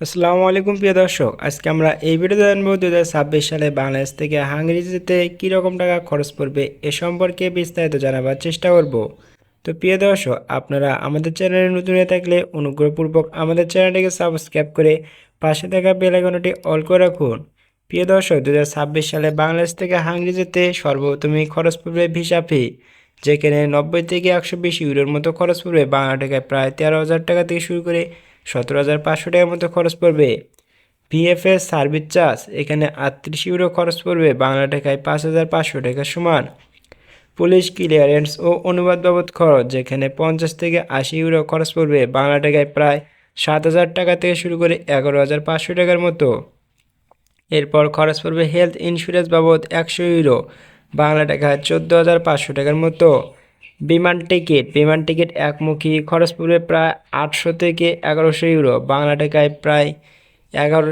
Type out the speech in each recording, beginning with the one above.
আসসালামু আলাইকুম প্রিয় দর্শক, আজকে আমরা এই ভিডিওতে জানব দু হাজার ছাব্বিশ সালে বাংলাদেশ থেকে হাঙ্গেরি যেতে কীরকম টাকা খরচ পড়বে এ সম্পর্কে বিস্তারিত জানাবার চেষ্টা করব। তো প্রিয় দর্শক, আপনারা আমাদের চ্যানেলে নতুন হয়ে থাকলে অনুগ্রহপূর্বক আমাদের চ্যানেলটিকে সাবস্ক্রাইব করে পাশে থাকা বেল আইকনটি অল করে রাখুন। প্রিয় দর্শক দু হাজার ছাব্বিশ সালে বাংলাদেশ থেকে হাঙ্গেরি যেতে সর্বপ্রথমই খরচ পড়বে ভিসা ফি, যেখানে নব্বই থেকে একশো বিশ ইউরোর মতো খরচ পড়বে বাংলা টাকায় প্রায় তেরো হাজার টাকা থেকে শুরু করে সতেরো হাজার পাঁচশো টাকার মতো খরচ পড়বে। ভিএফএস সার্ভিস চার্জ এখানে আটত্রিশ ইউরো খরচ পড়বে, বাংলা টাকায় পাঁচ হাজার পাঁচশো টাকা সমান। পুলিশ ক্লিয়ারেন্স ও অনুবাদ বাবদ খরচ, যেখানে পঞ্চাশ থেকে আশি ইউরো খরচ পড়বে, বাংলা টাকায় প্রায় সাত হাজার টাকা থেকে শুরু করে এগারো হাজার পাঁচশো টাকার মতো। এরপর খরচ পড়বে হেলথ ইন্স্যুরেন্স বাবদ একশো ইউরো বাংলা টাকা চোদ্দ হাজার পাঁচশো টাকার মতো। বিমান টিকিট বিমান টিকিট একমুখী খরচ পড়বে প্রায় আটশো থেকে এগারোশো ইউরো, বাংলা টাকায় প্রায় এগারো,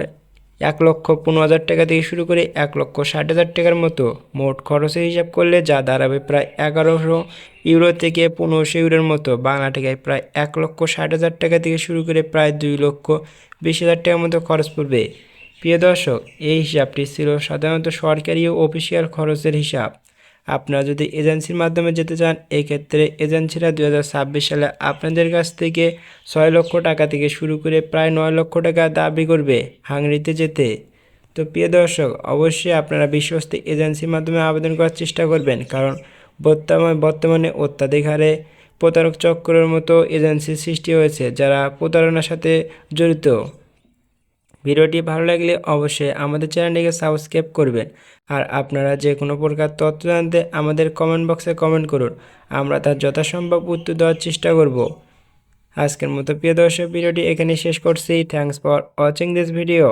এক লক্ষ পনেরো হাজার টাকা থেকে শুরু করে এক লক্ষ ষাট হাজার টাকার মতো। মোট খরচের হিসাব করলে যা দাঁড়াবে প্রায় এগারোশো ইউরো থেকে পনেরোশো ইউরোর মতো, বাংলা টাকায় প্রায় এক লক্ষ ষাট হাজার টাকা থেকে শুরু করে প্রায় দুই লক্ষ বিশ হাজার টাকার মতো খরচ পড়বে। প্রিয় দর্শক, এই হিসাবটি ছিল সাধারণত সরকারি ও অফিসিয়াল খরচের হিসাব। আপনারা যদি এজেন্সির মাধ্যমে যেতে চান, এক্ষেত্রে এজেন্সিরা দু হাজার ছাব্বিশ সালে আপনাদের কাছ থেকে ছয় লক্ষ টাকা থেকে শুরু করে প্রায় নয় লক্ষ টাকা দাবি করবে হাঙ্গরিতে যেতে। তো প্রিয় দর্শক, অবশ্যই আপনারা বিশ্বস্ত এজেন্সির মাধ্যমে আবেদন করার চেষ্টা করবেন, কারণ বর্তমানে বর্তমানে অত্যাধিক হারে প্রতারক চক্রের মতো এজেন্সির সৃষ্টি হয়েছে, যারা প্রতারণার সাথে জড়িত। ভিডিওটি ভালো লাগলে অবশ্যই আমাদের চ্যানেলটিকে সাবস্ক্রাইব করবেন। আর আপনারা যে কোনো প্রকার তথ্য জানতে আমাদের কমেন্ট বক্সে কমেন্ট করুন। আমরা তার যথাসম্ভব উত্তর দেওয়ার চেষ্টা করব। আজকের মতো প্রিয় দর্শক, ভিডিওটি এখানে শেষ করছি। Thanks for watching this video